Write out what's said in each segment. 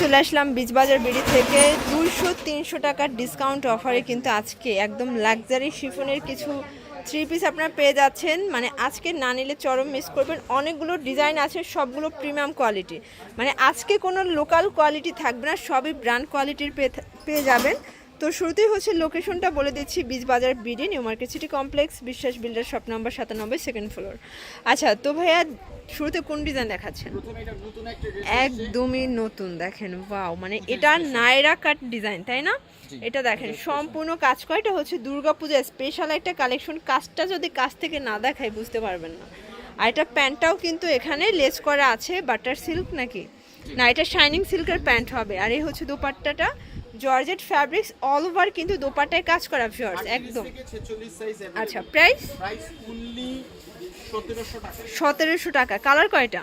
চলে আসলাম বীজবাজার বিড়ি থেকে। দুশো তিনশো টাকার ডিসকাউন্ট অফারে কিন্তু আজকে একদম লাক্সারি শিফনের কিছু থ্রি পিস আপনারা পেয়ে যাচ্ছেন। মানে আজকে না নিলে চরম মিস করবেন। অনেকগুলো ডিজাইন আছে, সবগুলো প্রিমিয়াম কোয়ালিটি মানে আজকে কোনো লোকাল কোয়ালিটি থাকবে না, সবই ব্র্যান্ড কোয়ালিটির পেয়ে যাবেন। তো শুরুতেই হচ্ছে লোকেশনটা বলে দিচ্ছি Beejbazar BD new market city complex Biswas builder shop number সাতানব্বই সেকেন্ড ফ্লোর আচ্ছা তো ভাইয়া শুরুতে কোন ডিজাইন দেখাচ্ছেন? একদমই নতুন দেখেন ওয়াও মানে এটা নায়রা কাট ডিজাইন তাই না? এটা দেখেন সম্পূর্ণ কাজ করা এটা হচ্ছে দুর্গাপূজা স্পেশাল একটা কালেকশন কাজটা যদি কাজ থেকে না দেখায় বুঝতে পারবেন না। আর এটা প্যান্টটাও কিন্তু এখানে লেস করা আছে বাটার সিল্ক নাকি? না এটা শাইনিং সিল্কের প্যান্ট হবে আর এই হচ্ছে দোপাট্টাটা। জর্জেট ফ্যাব্রিক্স অল ওভার কিন্তু দোপাটায় কাজ করা ফিওর্স একদম। থেকে 46 সাইজ আচ্ছা প্রাইস প্রাইস অনলি 1700 টাকা। সতেরোশো টাকা। কালার কয়টা?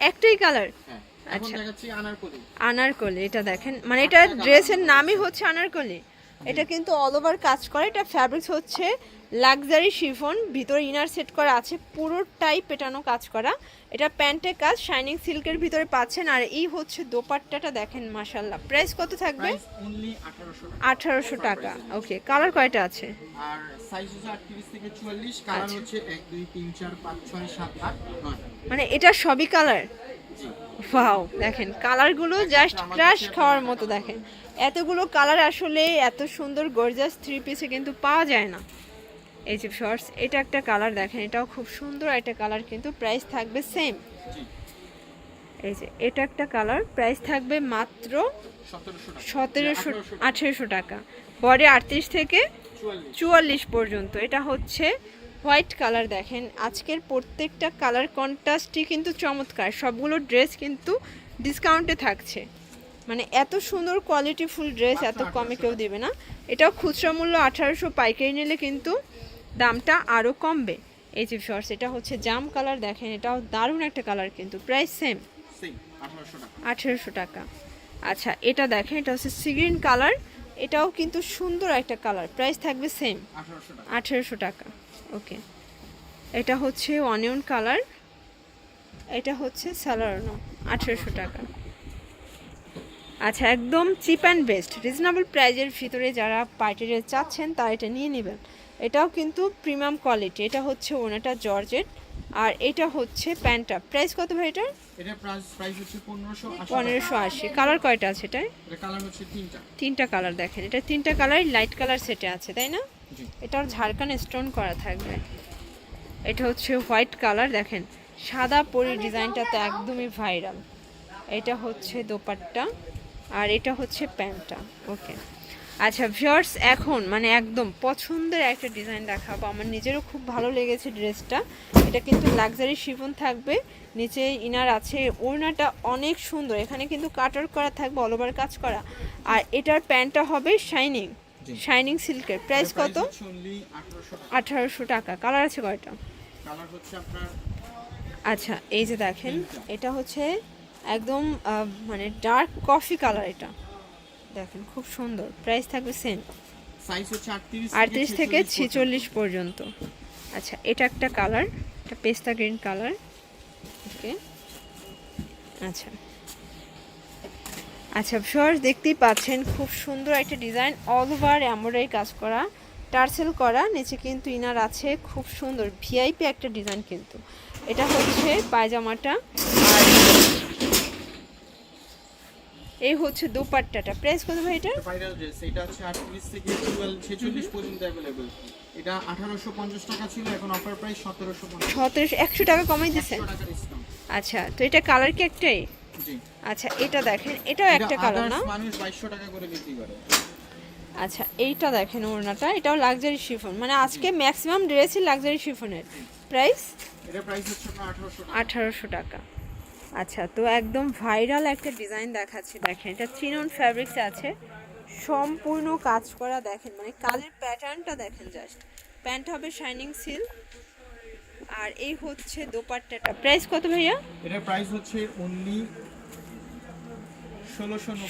একটাই। কালার হ্যাঁ আচ্ছা। আনারকলি। আনারকলি এটা দেখেন। মানে এটা ড্রেসের নামই হচ্ছে আনারকলি। এটা কিন্তু অল ওভার কাজ করে। এটা ফ্যাব্রিক্স হচ্ছে লাক্সারি শিফন ভিতরে ইনার সেট করা আছে পুরোটাই পেটানো কাজ করা। এটা প্যান্টের কাজ শাইনিং সিল্কের ভিতরে পাচ্ছেন আর এই হচ্ছে দোপাট্টাটা দেখেন মাশাল্লাহ প্রাইস কত থাকবে? প্রাইস অনলি 1800 টাকা। আঠারোশো টাকা। ওকে কালার কয়টা আছে? আর সাইজ থেকে কালার আচ্ছা। হচ্ছে 1 2 3 4 5 6 7 8 9 মানে এটা সবই কালার ওয়াও দেখেন কালারগুলো জাস্ট ক্রাশ খাওয়ার মতো দেখেন। এতগুলো কালার আসলে এত সুন্দর গর্জাস থ্রি পিসে কিন্তু পাওয়া যায় না। এই যে শর্টস এটা একটা কালার দেখেন এটাও খুব সুন্দর একটা কালার কিন্তু প্রাইস থাকবে সেম এই যে এটা একটা কালার প্রাইস থাকবে মাত্র সতেরোশো আঠেরোশো টাকা। বডি আটত্রিশ থেকে চুয়াল্লিশ পর্যন্ত এটা হচ্ছে হোয়াইট কালার দেখেন। আজকের প্রত্যেকটা কালার কন্ট্রাস্টই কিন্তু চমৎকার সবগুলো ড্রেস কিন্তু ডিসকাউন্টে থাকছে। মানে এত সুন্দর কোয়ালিটি ফুল ড্রেস এত কমে কেউ দেবে না। এটাও খুচরা মূল্য আঠারোশো পাইকারি নিলে কিন্তু দামটা আরও কমবে। এই যে শর্টস এটা হচ্ছে জাম কালার দেখেন এটাও দারুণ একটা কালার কিন্তু। প্রাইস সেম সেম 1800 টাকা। আঠেরোশো টাকা। আচ্ছা এটা দেখেন এটা হচ্ছে সিগ্রিন কালার এটাও কিন্তু সুন্দর একটা কালার প্রাইস থাকবে সেম 1800 টাকা। আঠেরোশো টাকা ওকে। এটা হচ্ছে অনিয়ন কালার এটা হচ্ছে স্যালারনো আঠেরোশো টাকা। আচ্ছা একদম চিপ অ্যান্ড বেস্ট রিজনেবল প্রাইজের ভিতরে যারা পার্টিরে চাচ্ছেন তারা এটা নিয়ে নেবেন। এটাও কিন্তু প্রিমিয়াম কোয়ালিটি এটা হচ্ছে ওনাটা জর্জেট আর এটা হচ্ছে প্যান্টটা প্রাইস কত ভাই এটার? এটা প্রাইস প্রাইস হচ্ছে 1580 পনেরোশো আশি। কালার কয়টা আছে এটায় এটা কালার হচ্ছে তিনটা। তিনটা কালার দেখেন। এটা তিনটা কালার লাইট কালার সেটে আছে তাই না? জি। এটার ঝাড়খান স্টোন করা থাকবে। এটা হচ্ছে হোয়াইট কালার দেখেন। সাদা পরি ডিজাইনটা তো একদমই ভাইরাল এটা হচ্ছে দোপাট্টা। আর এটা হচ্ছে প্যান্টটা ওকে। আচ্ছা ভিউয়ার্স এখন মানে একদম পছন্দের একটা ডিজাইন দেখাবো। আমার নিজেরও খুব ভালো লেগেছে ড্রেসটা। এটা কিন্তু লাক্সারি শিফন থাকবে। নিচে ইনার আছে ওড়নাটা অনেক সুন্দর। এখানে কিন্তু কাটার করা থাকবে অল ওভার কাজ করা। আর এটার প্যান্টটা হবে শাইনিং শাইনিং সিল্কের। প্রাইস কত? অনলি 1800 টাকা। আঠারোশো টাকা। কালার আছে কয়টা? আচ্ছা এই যে দেখেন এটা হচ্ছে একদম মানে ডার্ক কফি কালার এটা। দেখেন খুব সুন্দর। প্রাইস থাকবে সেম সাইজ হচ্ছে 38 আটত্রিশ থেকে 46 ছেচল্লিশ পর্যন্ত। আচ্ছা এটা একটা কালার এটা পেস্তা গ্রিন কালার ওকে আচ্ছা। আচ্ছা ভিউয়ার্স দেখতেই পাচ্ছেন খুব সুন্দর একটা ডিজাইন অল ওভার এমব্রয়ডারি কাজ করা টার্সেল করা নিচে কিন্তু ইনার আছে। খুব সুন্দর ভিআইপি একটা ডিজাইন কিন্তু। এটা হচ্ছে পায়জামাটা। আর এই হচ্ছে দোপাট্টাটা প্রাইস কত ভাই এটা ভাইরাল ড্রেস এটা হচ্ছে 38 থেকে 12 46 পর্যন্ত अवेलेबल এটা 1850 টাকা ছিল এখন অফার প্রাইস 1750 সতেরোশো একশো টাকা কমাই দিচ্ছেন টাকা ডিসকাউন্ট আচ্ছা তো এটা কালার কি একটাই জি আচ্ছা এটা দেখেন এটাও একটা এটা কালার না others মানুষ 2200 টাকা করে বিক্রি করে আচ্ছা এইটা দেখেন ওড়নাটা এটাও লাক্সারি শিফন মানে আজকে ম্যাক্সিমাম ড্রেসই লাক্সারি শিফনের প্রাইস এটা প্রাইস হচ্ছে আপনার 1800 টাকা আঠারোশো টাকা আচ্ছা তো একদম ভাইরাল একটা ডিজাইন দেখাচ্ছি। দেখেন এটা চিনন ফ্যাব্রিক্স আছে। সম্পূর্ণ কাজ করা দেখেন মানে কাজের প্যাটার্নটা দেখেন জাস্ট প্যান্ট হবে শাইনিং সিল আর এই হচ্ছে দোপাট্টাটা। প্রাইস কত ভাইয়া? এটা প্রাইস হচ্ছে অনলি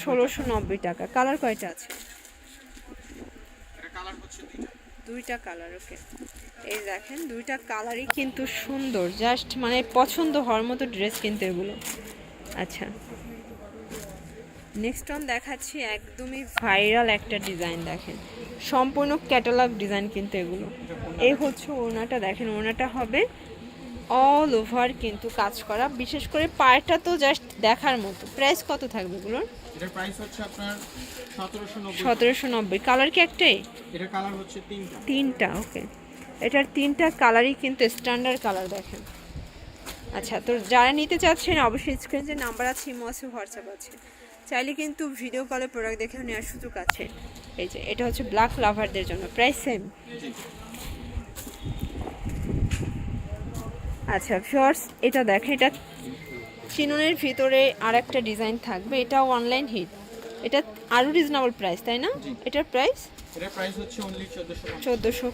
ষোলোশো নব্বই টাকা। কালার কয়টা আছে? কালার দুইটা। কালার ওকে এই দেখেন দুইটা কালারই কিন্তু সুন্দর। জাস্ট মানে পছন্দ হওয়ার মতো ড্রেস কিন্তু এগুলো। আচ্ছা। নেক্সট অন দেখাচ্ছি একদমই ভাইরাল একটা ডিজাইন দেখেন। সম্পূর্ণ ক্যাটালগ ডিজাইন কিন্তু এগুলো। এই হচ্ছে ওড়নাটা দেখেন ওনাটা হবে অল ওভার কিন্তু কাজ করা। বিশেষ করে পায়েরটা তো জাস্ট দেখার মতো। প্রাইস কত থাকবে এগুলোর? এটার প্রাইস হচ্ছে আপনার সতেরোশো নব্বই। কালার কি একটাই? এটার কালার হচ্ছে তিনটা। তিনটা ওকে এটার তিনটা কালারই কিন্তু স্ট্যান্ডার্ড কালার দেখেন। আচ্ছা তো যারা নিতে চাচ্ছেন, অবশ্যই স্ক্রিনে যে নাম্বার আছে, ইমো আছে হোয়াটসঅ্যাপ আছে। চাইলে কিন্তু ভিডিও কলে প্রোডাক্ট দেখেও নেওয়ার সুযোগ আছে। এই যে, এটা হচ্ছে ব্ল্যাক লাভারদের জন্য প্রাইস সেম আচ্ছা শর্টস এটা দেখেন, এটা চিননের ভিতরে আর একটা ডিজাইন থাকবে, এটাও অনলাইন হিট এটা আরও রিজনেবল প্রাইস তাই না? এটার প্রাইস এটার প্রাইস হচ্ছে অনলি চোদ্দোশো চোদ্দোশো।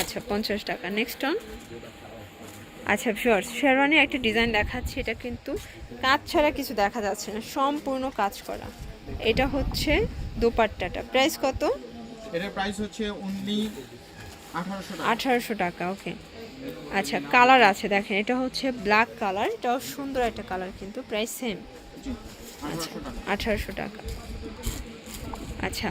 আচ্ছা পঞ্চাশ টাকা। নেক্সট অন আচ্ছা শিওর শেরওয়ানি একটা ডিজাইন দেখাচ্ছি এটা কিন্তু কাজ ছাড়া কিছু দেখা যাচ্ছে না সম্পূর্ণ কাজ করা। এটা হচ্ছে দোপাট্টাটা। প্রাইস কত? এটার প্রাইস হচ্ছে অনলি আঠারোশো টাকা। আঠারোশো টাকা ওকে আচ্ছা কালার আছে দেখেন। এটা হচ্ছে ব্ল্যাক কালার এটাও সুন্দর একটা কালার কিন্তু প্রাইস সেম টাকা। আঠারোশো টাকা। আচ্ছা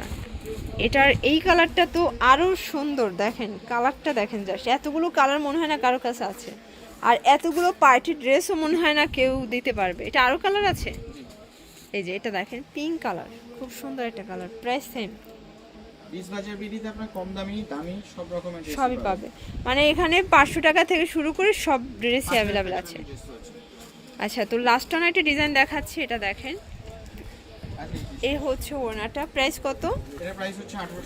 এটার এই কালারটা তো আরও সুন্দর দেখেন কালারটা দেখেন জাস্ট এতগুলো কালার মনে হয় না কারও কাছে আছে। আর এতগুলো পার্টি ড্রেসও মনে হয় না কেউ দিতে পারবে। এটা আরও কালার আছে? এই যে এটা দেখেন পিঙ্ক কালার খুব সুন্দর একটা কালার প্রাইস সেম সবই পাবে। মানে এখানে পাঁচশো টাকা থেকে শুরু করে সব ড্রেসই অ্যাভেলেবেল আছে। আচ্ছা তো লাস্ট অন একটা ডিজাইন দেখাচ্ছি এটা দেখেন। এই হচ্ছে ওনাটা প্রাইস কত? এর প্রাইস হচ্ছে আঠারোশো।